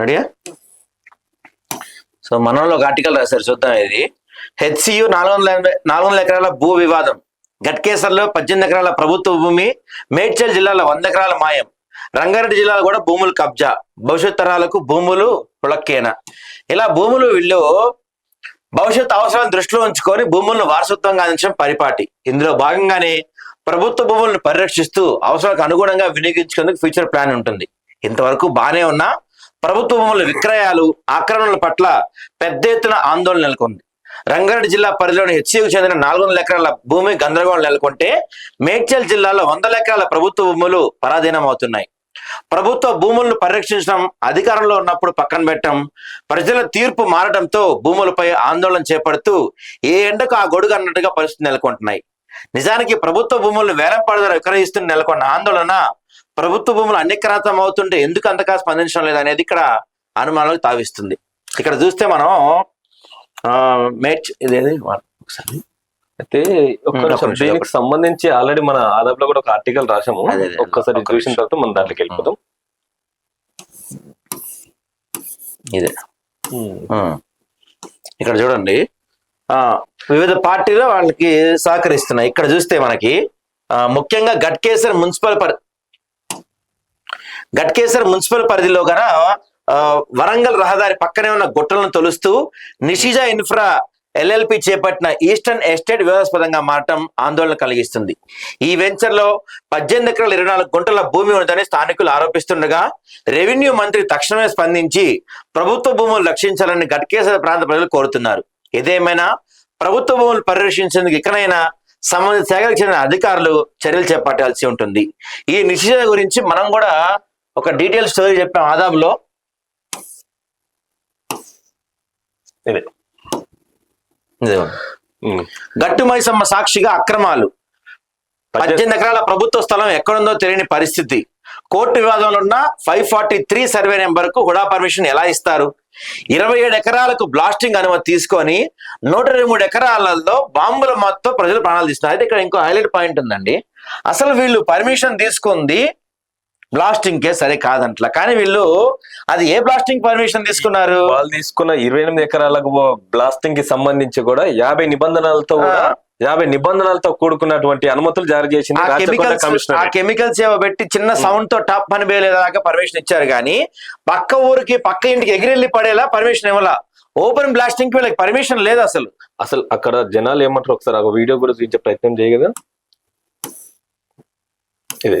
రెడీయా సో మనలో ఒక ఆర్టికల్ రాశారు. చూద్దాం ఇది. హెచ్సియు నాలుగు వందల ఎనభై నాలుగు వందల ఎకరాల భూ వివాదం. గట్కేసర్లో పద్దెనిమిది ఎకరాల ప్రభుత్వ భూమి మేడ్చల్ జిల్లాలో వంద ఎకరాల మాయం. రంగారెడ్డి జిల్లాలో కూడా భూములు కబ్జా. భవిష్యత్ తరాలకు భూములు పులక్కేన. ఇలా భూములు వీళ్ళు భవిష్యత్ అవసరాలను దృష్టిలో ఉంచుకొని భూములను వారసత్వంగా అందించడం పరిపాటి. ఇందులో భాగంగానే ప్రభుత్వ భూములను పరిరక్షిస్తూ అవసరాలకు అనుగుణంగా వినియోగించుకునేందుకు ఫ్యూచర్ ప్లాన్ ఉంటుంది. ఇంతవరకు బాగానే ఉన్నా ప్రభుత్వ భూముల విక్రయాలు ఆక్రమణల పట్ల పెద్ద ఎత్తున ఆందోళన నెలకొంది. రంగారెడ్డి జిల్లా పరిధిలోని హెచ్సికు చెందిన నాలుగు వందల ఎకరాల భూమి గందరగోళం నెలకొంటే మేడ్చల్ జిల్లాలో వందల ఎకరాల ప్రభుత్వ భూములు పరాధీనం అవుతున్నాయి ప్రభుత్వ భూములను పరిరక్షించడం అధికారంలో ఉన్నప్పుడు పక్కన పెట్టడం ప్రజల తీర్పు మారడంతో భూములపై ఆందోళన చేపడుతూ ఏ ఎండకు ఆ గొడుగు అన్నట్టుగా పరిస్థితి నెలకొంటున్నాయి. నిజానికి ప్రభుత్వ భూములను వేలం పడదర విక్రయిస్తున్న నెలకొన్న ఆందోళన ప్రభుత్వ భూములు అన్యక్రాంతం అవుతుంటే ఎందుకు అంతగా స్పందించడం లేదు అనేది ఇక్కడ అనుమానాలకు తావిస్తుంది. ఇక్కడ చూస్తే మనం ఆ, మేడ్చ్ ఇదేది? ఒకసారి. అయితే దీనికి సంబంధించి ఆల్రెడీ మన ఆదాబ్లో కూడా ఒక ఆర్టికల్ రాసాము. ఒక్కసారి ఒక్క చూసిన. తర్వాత మనం దాంట్లోకి వెళ్ళిపోతాం ఇదే. ఇక్కడ చూడండి. ఆ వివిధ పార్టీలు వాళ్ళకి సహకరిస్తున్నాయి. ఇక్కడ చూస్తే మనకి ముఖ్యంగా గట్కేసర్ మున్సిపల్ గట్కేసర్ మున్సిపల్ పరిధిలో గన ఆ, వరంగల్ రహదారి పక్కనే ఉన్న గుట్టలను తొలుస్తూ నిషిజా ఇన్ఫ్రా ఎల్ఎల్పి చేపట్టిన ఈస్టర్న్ ఎస్టేట్ వివాదాస్పదంగా మారటం ఆందోళన కలిగిస్తుంది. ఈ వెంచర్లో పద్దెనిమిది ఎకరాల ఇరవై నాలుగు గుంటల భూమి ఉందని స్థానికులు ఆరోపిస్తుండగా రెవెన్యూ మంత్రి తక్షణమే స్పందించి ప్రభుత్వ భూములు రక్షించాలని గట్కేసర ప్రాంత ప్రజలు కోరుతున్నారు. ఇదేమైనా ప్రభుత్వ భూములు పరిరక్షించేందుకు ఇకనైనా సంబంధిత శాఖలకు చెందిన అధికారులు చర్యలు చేపట్టాల్సి ఉంటుంది. ఈ నిషేధ గురించి మనం కూడా ఒక డీటెయిల్ స్టోరీ చెప్పాం ఆదాబ్లో. ఇదే. గట్టు మైసమ్మ సాక్షిగా అక్రమాలు. పద్దెనిమిది. ఎకరాల ప్రభుత్వ స్థలం ఎక్కడుందో తెలియని పరిస్థితి. కోర్టు వివాదంలో ఉన్న ఫైవ్ ఫార్టీ త్రీ సర్వే నెంబర్కు హుడా పర్మిషన్ ఎలా ఇస్తారు? ఇరవై ఏడు ఎకరాలకు బ్లాస్టింగ్ అనుమతి తీసుకొని నూట ఇరవై మూడు ఎకరాలలో బాంబుల మొత్తం ప్రజలు ప్రాణాలు తీస్తున్నారు. అయితే ఇక్కడ ఇంకో హైలైట్ పాయింట్ ఉందండి. అసలు వీళ్ళు పర్మిషన్ తీసుకుంది బ్లాస్టింగ్ కే సరే కాదంట్లా. కానీ వీళ్ళు అది ఏ బ్లాస్టింగ్ పర్మిషన్ తీసుకున్నారు? వాళ్ళు తీసుకున్న ఇరవై ఎనిమిది ఎకరాలకు బ్లాస్టింగ్కి సంబంధించి కూడా యాభై నిబంధనలతో. యాభై నిబంధనలతో కూడుకున్నటువంటి అనుమతులు జారీ చేసింది రాచకొండ కెమికల్స్ ఆ కెమికల్స్ ఏవో పెట్టి చిన్న సౌండ్తో టాప్ పని వేయలేదాకా పర్మిషన్ ఇచ్చారు కానీ పక్క ఊరికి పక్క ఇంటికి ఎగిరెళ్ళి పడేలా పర్మిషన్ ఇవ్వాల? ఓపెన్ బ్లాస్టింగ్కి వీళ్ళకి పర్మిషన్ లేదు అసలు. అసలు అక్కడ జనాలు ఏమంటారు ఒకసారి ఒక వీడియో కూడా చూపించే ప్రయత్నం చేయగదా ఇదే.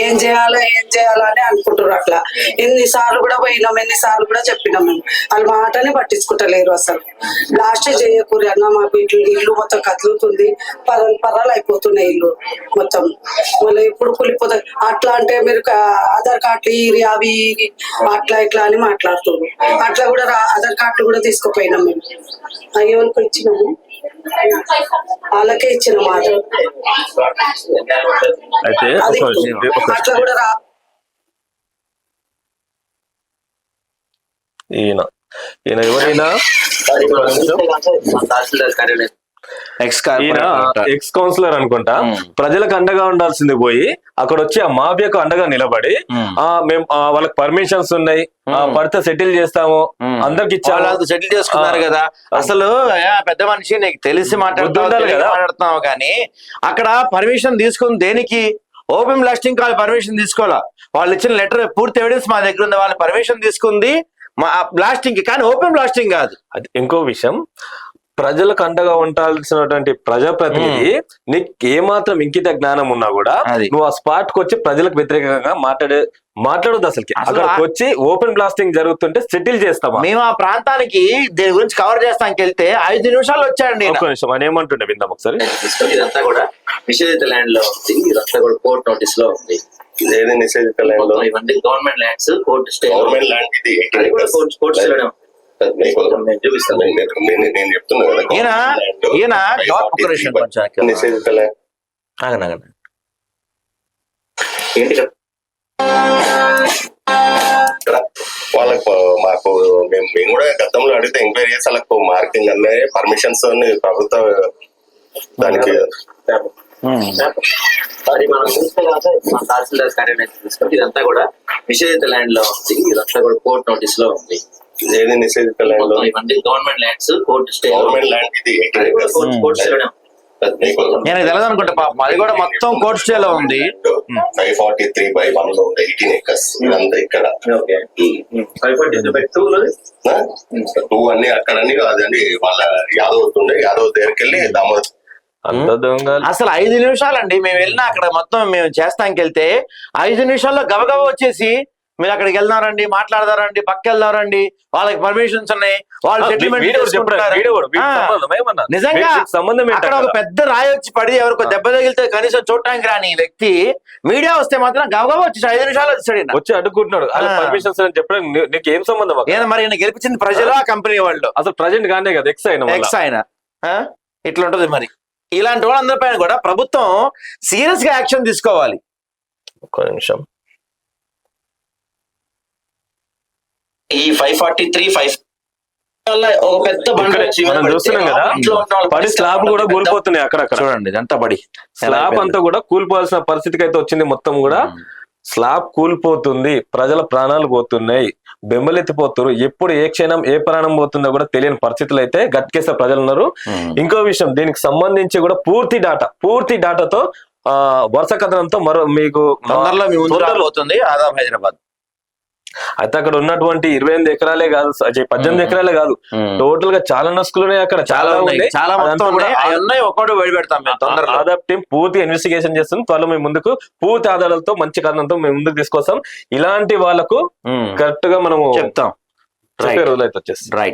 ఏం చేయాలో ఏం చేయాలా అని అనుకుంటారు అట్లా. ఎన్నిసార్లు కూడా పోయినాం ఎన్నిసార్లు కూడా చెప్పినాం మేము. వాళ్ళ మాటని పట్టించుకుంటలేరు అసలు. లాస్ట్ చేయకూరి అన్న మాకు ఇల్లు ఇల్లు మొత్తం కదులుతుంది. పర్రలు పర్రలు అయిపోతున్నాయి ఇల్లు మొత్తం. మళ్ళీ ఎప్పుడు కూలిపోతాయి అట్లా అంటే మీరు ఆధార్ కార్డులు ఇరి అవి ఇరి అట్లా ఇట్లా అని మాట్లాడుతున్నారు అట్లా కూడా రా- ఆధార్ కార్డులు కూడా తీసుకుపోయినాం మేము. అయ్యోనికి ఇచ్చినాము. వాళ్ళకే ఇచ్చినాము ఆధార్ అయితే అట్లా. కూడా రా. ఈయన. ఈయన ఎవరైనా ఎక్స్ ఎక్స్ కౌన్సిలర్ అనుకుంటా. మ్మ్. ప్రజలకు అండగా ఉండాల్సింది పోయి అక్కడ వచ్చి ఆ మాఫియాకు అండగా నిలబడి మ్మ్. ఆ మేము వాళ్ళకి పర్మిషన్స్ ఉన్నాయి ఆ, మ్మ్. పడితే సెటిల్ చేస్తాము అందరికి ఇచ్చాము. సెటిల్ చేసుకున్నారు. కదా. అసలు పెద్ద మనిషి నీకు తెలిసి మాట్లాడుతున్నావు కానీ అక్కడ పర్మిషన్ తీసుకుని దేనికి? ఓపెన్ బ్లాస్టింగ్ వాళ్ళు పర్మిషన్ తీసుకోవాలా? వాళ్ళు ఇచ్చిన లెటర్ పూర్తి ఎవిడెన్స్ మా దగ్గర ఉంది వాళ్ళు పర్మిషన్ తీసుకుంది మా బ్లాస్టింగ్కి. కానీ ఓపెన్ బ్లాస్టింగ్ కాదు. అది ఇంకో విషయం. ప్రజలకు అండగా ఉండాల్సినటువంటి ప్రజాప్రతినిధి నీకు ఏమాత్రం ఇంకిత జ్ఞానం ఉన్నా కూడా అది. నువ్వు ఆ స్పాట్కు వచ్చి ప్రజలకు వ్యతిరేకంగా మాట్లాడే మాట్లాడొద్దు అసలుకి. అక్కడికి వచ్చి ఓపెన్ బ్లాస్టింగ్ జరుగుతుంటే సెటిల్ చేస్తామా? మేము ఆ ప్రాంతానికి దీని గురించి కవర్ చేస్తానికి వెళ్తే ఐదు నిమిషాలు వచ్చాడండి. ఒక్క నిమిషం అని ఏమంటుండే విందాం ఒకసారి. ఇదంతా కూడా నిషేధిత ల్యాండ్లో ఉంది ఇదంతా కూడా కోర్ట్ నోటీస్లో ఉంది. ఇదేది నిషేధిత ల్యాండ్లో? ఇవన్నీ government lands court government land ఇది. కోర్టు కోర్టు ఈయన ఈయన కొంచెం ఆగండి, ఆగండి. ఏంటి? వాళ్ళకు మాకు మేము మేము కూడా గతంలో అడిగితే ఎంక్వైరీ చేసి వాళ్ళకు మార్కింగ్ అనే పర్మిషన్స్ ప్రభుత్వ దానికి అది మనం చూస్తే కాక మన తహసీల్దార్ కార్యాలయం తీసుకుంటే ఇదంతా కూడా నిషేధిత ల్యాండ్లో ఉంది. ఇదంతా కూడా కోర్ట్ నోటీస్లో ఉంది. ఏది నిషేధిత ల్యాండ్ మొత్తం ఇవన్నీ government lands court stay government land ఇది. కోర్టు ఉంది. నేను తెలియదు అనుకుంటా పాపం. అది కూడా మొత్తం కోర్ట్ స్టే లో ఉంది. ఫైవ్ ఫార్టీ త్రీ బై వన్లో ఎయిటీన్ ఎకర్స్ ఇదంతా ఇక్కడ. టూ అన్ని అక్కడని కాదండి. వాళ్ళ యాదవ్ ఉండే యాదవ్ దగ్గరికి వెళ్ళి దామోదర్ అంత దొంగ అసలు ఐదు నిమిషాలండి. మేము వెళ్ళినా అక్కడ మొత్తం మేము చేస్తానికి వెళ్తే ఐదు నిమిషాల్లో గబగబా వచ్చేసి మీరు అక్కడికి వెళ్దారండి మాట్లాడదారండి పక్క వెళ్దారండి వాళ్ళకి పర్మిషన్స్ ఉన్నాయి వాళ్ళు సెటిల్మెంట్? నిజంగా సంబంధం అక్కడ ఒక? పెద్ద రాయి వచ్చి పడి ఎవరికో దెబ్బ తగిలితే కనీసం చూడటానికి రాని వ్యక్తి మీడియా వస్తే మాత్రం గబగబా వచ్చి ఐదు నిమిషాలు వచ్చాడు. వచ్చి ఆ. పర్మిషన్స్ అని చెప్పడం నీకు ఏం సంబంధం మరి ఈయన గెలిపించింది ప్రజలు ఆ. కంపెనీ వాళ్ళు? అసలు ప్రజెంట్ గానే కదా ఎక్స్ అయిన ఎక్స్ ఆయన ఆ? ఇట్లా ఉంటది మరి. ఇలాంటి వాళ్ళందరిపైన కూడా ప్రభుత్వం సీరియస్గా యాక్షన్ తీసుకోవాలి. ఒక్క నిమిషం. ఈ ఫైవ్ ఫార్టీ త్రీ ఫైవ్ ఒక పెద్ద మనం చూస్తున్నాం కదా పడి స్లాబ్ కూడా కూలిపోతున్నాయి అక్కడక్కడ. చూడండి స్లాబ్ అంతా కూడా కూలిపోవాల్సిన పరిస్థితికి అయితే వచ్చింది మొత్తం కూడా. స్లాబ్ కూలిపోతుంది ప్రజల ప్రాణాలు పోతున్నాయి బెంబలెత్తిపోతున్నారు. ఎప్పుడు ఏ క్షణం ఏ ప్రాణం పోతుందో కూడా తెలియని పరిస్థితులు అయితే గట్కేసే ప్రజలు ఉన్నారు ఇంకో విషయం దీనికి సంబంధించి కూడా పూర్తి డాటా పూర్తి డాటాతో ఆ వరుస కథనంతో మరో మీకు తొందరలో హైదరాబాద్. అయితే అక్కడ ఉన్నటువంటి ఇరవై ఎనిమిది ఎకరాలే కాదు పద్దెనిమిది ఎకరాలే కాదు. టోటల్గా చాలా నస్కులునే అక్కడ చాలా ఉన్నాయి. చాలా బయట పెడతాం ఆదాప్ టీం పూర్తి ఇన్వెస్టిగేషన్ చేస్తుంది. త్వరలో మేము ముందుకు పూర్తి ఆధారాలతో మంచి కారణంతో మేము ముందుకు తీసుకొస్తాం. ఇలాంటి వాళ్ళకు. కరెక్ట్గా మనము చెప్తాం. రైట్